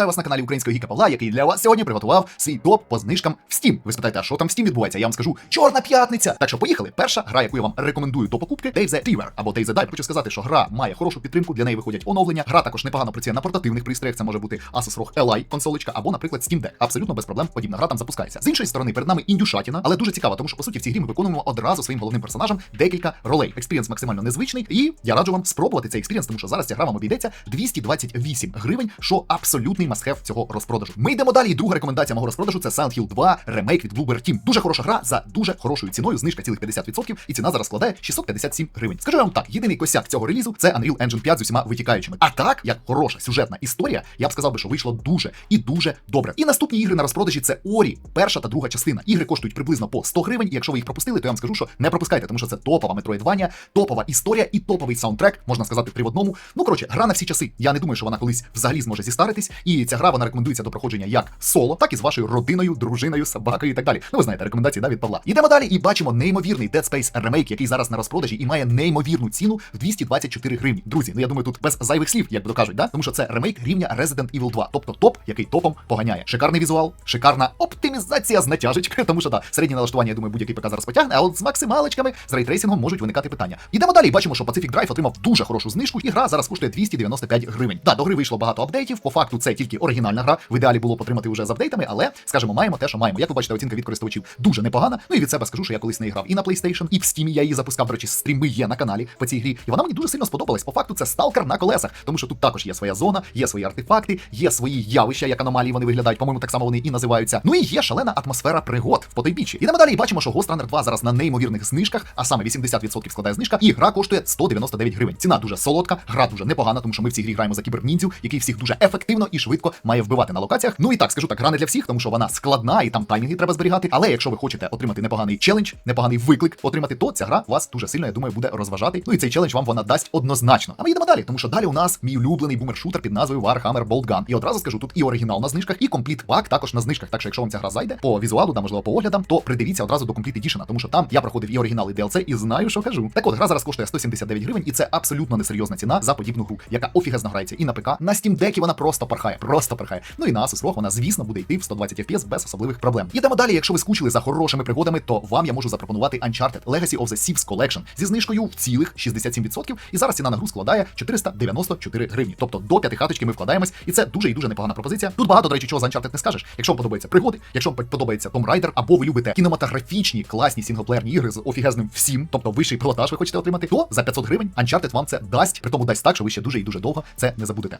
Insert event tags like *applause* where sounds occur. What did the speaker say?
вітаю вас на каналі Українського Гіка Павла, який для вас сьогодні приготував свій топ по знижкам в Steam. Ви спитаєте, а що там в Steam відбувається? Я вам скажу чорна п'ятниця. Так що поїхали. Перша гра, яку я вам рекомендую до покупки, Dave the Diver або Dave the Dive. Хочу сказати, що гра має хорошу підтримку, для неї виходять оновлення. Гра також непогано працює на портативних пристроях. Це може бути Asus ROG Ally консолечка або, наприклад, Steam Deck. Абсолютно без проблем подібна гра там запускається. З іншої сторони, перед нами індюшатіна, але дуже цікаво, тому що по суті в цій грі ми виконуємо одразу своїм головним персонажем декілька ролей. Експірієнс максимально незвичний, і я раджу вам спробувати цей експірієнс, тому що зараз ця гра вам обійдеться 228 гривень, що абсолютний мастхев цього розпродажу. Ми йдемо далі. І друга рекомендація мого розпродажу це Silent Hill 2 ремейк від Bluebird Team. Дуже хороша гра за дуже хорошою ціною, знижка цілих 50%, і ціна зараз складає 657 гривень. Скажу вам так, єдиний косяк цього релізу це Unreal Engine 5 з усіма витікаючими. А так, як хороша сюжетна історія, я б сказав би, що вийшло дуже і дуже добре. І наступні ігри на розпродажі це Орі, перша та друга частина. Ігри коштують приблизно по 100 гривень. І якщо ви їх пропустили, то я вам скажу, що не пропускайте, тому що це топова метроїдвання, топова історія і топовий саундтрек, можна сказати, три одному. Ну коротше, гра на всі часи. Я не думаю, що вона колись взагалі зможе зістаритись. І ця гра вона рекомендується до проходження як соло, так і з вашою родиною, дружиною, собакою і так далі. Ну ви знаєте, рекомендації да, від Павла. Йдемо далі і бачимо неймовірний Dead Space ремейк, який зараз на розпродажі і має неймовірну ціну в 224 гривні. Друзі, ну я думаю, тут без зайвих слів, як би кажуть, да? тому що це ремейк рівня Resident Evil 2, тобто топ, який топом поганяє. Шикарний візуал, шикарна оптимізація з натяжечкою, *laughs* тому що да, середнє налаштування, я думаю, будь-який ПК зараз потягне, а от з максималочками, з рейтрейсингом можуть виникати питання. Йдемо далі. Бачимо, що Pacific Drive отримав дуже хорошу знижку, і гра зараз коштує 295 гривень. Да, до гри вийшло багато апдейтів. По факту це тільки оригінальна гра. В ідеалі було потримати вже з апдейтами, але скажімо, маємо те, що маємо. Як ви бачите, оцінка від користувачів дуже непогана. Ну і від себе скажу, що я колись не грав і на PlayStation, і в Steam я її запускав. До речі, стріми є на каналі по цій грі. І вона мені дуже сильно сподобалась. По факту це сталкер на колесах, тому що тут також є своя зона, є свої артефакти, є свої явища, як аномалії вони виглядають. По-моєму, так само вони і називаються. Ну і є шалена атмосфера пригод в потойбіччі. Ідемо далі і бачимо, що Ghost Runner 2 зараз на неймовірних знижках, а саме 80% складає знижка, і гра коштує 199 гривень. Ціна дуже солодка, гра дуже непогана, тому що ми в цій грі граємо за кіберніндзю, який всіх дуже ефективно і швидко має вбивати на локаціях. Ну і так скажу так, гра не для всіх, тому що вона складна і там таймінги треба зберігати. Але якщо ви хочете отримати непоганий челендж, непоганий виклик отримати, то ця гра вас дуже сильно, я думаю, буде розважати. Ну і цей челендж вам вона дасть однозначно. А ми йдемо далі, тому що далі у нас мій улюблений бумер-шутер під назвою Warhammer Bolt. І одразу скажу, тут і оригінал на знижках, і компліт пак також на знижках. Так що, якщо вам ця гра зайде по візуалу, да можливо по оглядам, то придивіться одразу до Complete Edition, тому що там я проходив і оригінал, і DLC, і знаю, що кажу. Так от гра зараз коштує 179 гривень, і це абсолютно несерйозна ціна за подібну гру, яка офігезно грається і на ПК, на Steam Deck вона просто порхає, просто порхає. Ну і на Asus ROG вона, звісно, буде йти в 120 FPS без особливих проблем. Ідемо далі. Якщо ви скучили за хорошими пригодами, то вам я можу запропонувати Uncharted Legacy of the Thieves Collection зі знижкою в цілих 67%. І зараз ціна на гру складає 494 гривні. Тобто до п'яти хаточки ми вкладаємось, і це дуже і дуже непогана пропозиція. Тут багато, до речі, чого за Uncharted не скажеш. Якщо вам подобаються пригоди, якщо вам подобається Tomb Raider, або ви любите кінематографічні класні сінглплеєрні ігри з офігезним всім, тобто вищий пілотаж ви хочете отримати, то за 500 гривень Uncharted вам це дасть, при тому дасть так, що ви ще дуже і дуже довго це не забудете.